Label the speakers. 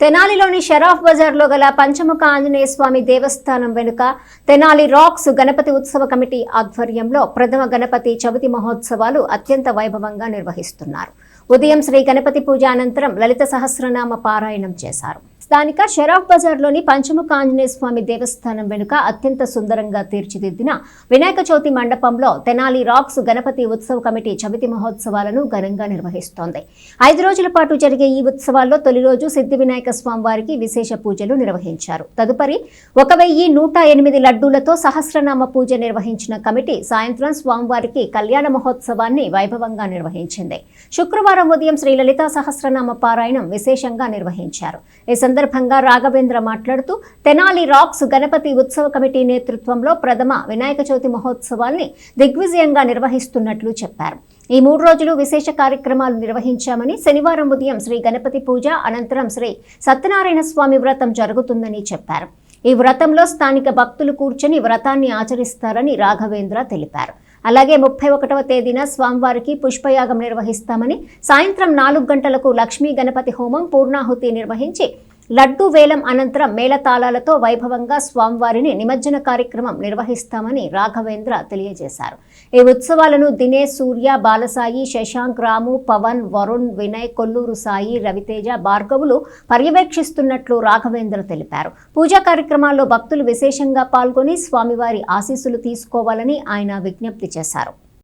Speaker 1: తెనాలిలోని షరాఫ్ బజార్లో గల పంచముఖ ఆంజనేయ స్వామి దేవస్థానం వెనుక తెనాలి రాక్స్ గణపతి ఉత్సవ కమిటీ ఆధ్వర్యంలో ప్రథమ గణపతి చవితి మహోత్సవాలు అత్యంత వైభవంగా నిర్వహిస్తున్నారు. ఉదయం శ్రీ గణపతి పూజ అనంతరం లలిత సహస్రనామ పారాయణం చేశారు. స్థానిక షరాఫ్ బజార్లోని పంచముఖ ఆంజనేయ స్వామి దేవస్థానం వెనుక అత్యంత సుందరంగా తీర్చిదిద్దిన వినాయక చవితి మండపంలో తెనాలి రాక్స్ గణపతి ఉత్సవ కమిటీ చవితి మహోత్సవాలను ఘనంగా నిర్వహిస్తోంది. ఐదు రోజుల పాటు జరిగే ఈ ఉత్సవాల్లో తొలి రోజు సిద్ధి వినాయక స్వామి వారికి విశేష పూజలు నిర్వహించారు. తదుపరి ఒక వెయ్యి నూట ఎనిమిది లడ్డూలతో సహస్రనామ పూజ నిర్వహించిన కమిటీ సాయంత్రం స్వామివారికి కళ్యాణ మహోత్సవాన్ని వైభవంగా నిర్వహించింది. శుక్రవారం ఉదయం శ్రీ లలితా సహస్రనామ పారాయణం విశేషంగా నిర్వహించారు. ఈ సందర్భంగా రాఘవేంద్ర మాట్లాడుతూ తెనాలి రాక్స్ గణపతి ఉత్సవ కమిటీ నేతృత్వంలో ప్రథమ వినాయక చవితి మహోత్సవాల్ని దిగ్విజయంగా నిర్వహిస్తున్నట్లు చెప్పారు. ఈ మూడు రోజులు విశేష కార్యక్రమాలు నిర్వహించామని శనివారం ఉదయం శ్రీ గణపతి పూజ అనంతరం శ్రీ సత్యనారాయణ స్వామి వ్రతం జరుగుతుందని చెప్పారు. ఈ వ్రతంలో స్థానిక భక్తులు కూర్చొని వ్రతాన్ని ఆచరిస్తారని రాఘవేంద్ర తెలిపారు. అలాగే ముప్పై ఒకటవ తేదీన స్వామివారికి పుష్పయాగం నిర్వహిస్తామని సాయంత్రం నాలుగు గంటలకు లక్ష్మీ గణపతి హోమం పూర్ణాహుతి నిర్వహించి లడ్డూ వేలం అనంతరం మేళతాళాలతో వైభవంగా స్వామివారిని నిమజ్జన కార్యక్రమం నిర్వహిస్తామని రాఘవేంద్ర తెలియజేశారు. ఈ ఉత్సవాలను దినేష్ సూర్య బాలసాయి శశాంక్ రాము పవన్ వరుణ్ వినయ్ కొల్లూరు సాయి రవితేజ భార్గవులు పర్యవేక్షిస్తున్నట్లు రాఘవేంద్ర తెలిపారు. పూజా కార్యక్రమాల్లో భక్తులు విశేషంగా పాల్గొని స్వామివారి ఆశీస్సులు తీసుకోవాలని ఆయన విజ్ఞప్తి చేశారు.